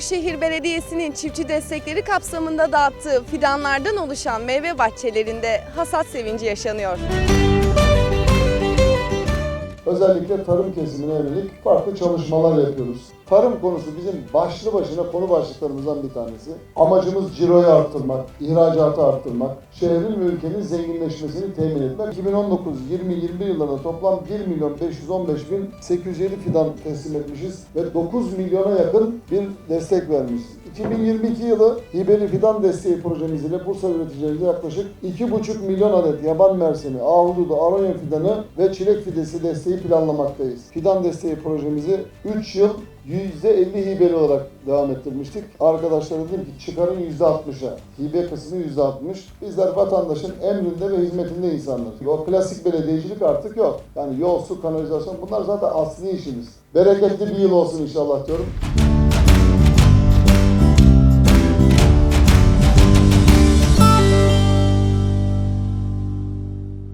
Büyükşehir Belediyesi'nin çiftçi destekleri kapsamında dağıttığı fidanlardan oluşan meyve bahçelerinde hasat sevinci yaşanıyor. Özellikle tarım kesimine yönelik farklı çalışmalar yapıyoruz. Tarım konusu bizim başlı başına konu başlıklarımızdan bir tanesi. Amacımız ciroyu arttırmak, ihracatı arttırmak, şehrin ve ülkenin zenginleşmesini temin etmek. 2019-2021 yıllarında toplam 1 milyon 515 bin 807 fidan teslim etmişiz ve 9 milyona yakın bir destek vermişiz. 2022 yılı hibeli fidan desteği projemiz ile Bursa üreticilerinde yaklaşık 2,5 milyon adet yaban mersini, ahududu, aronya fidanı ve çilek fidesi desteği planlamaktayız. Fidan desteği projemizi 3 yıl %50 hibeli olarak devam ettirmiştik. Arkadaşlara dedim ki çıkarın %60'a. Hibe kısmı %60. Bizler vatandaşın emrinde ve hizmetinde insanlarız. O klasik belediyecilik artık yok. Yani yol, su, kanalizasyon bunlar zaten asli işimiz. Bereketli bir yıl olsun inşallah diyorum.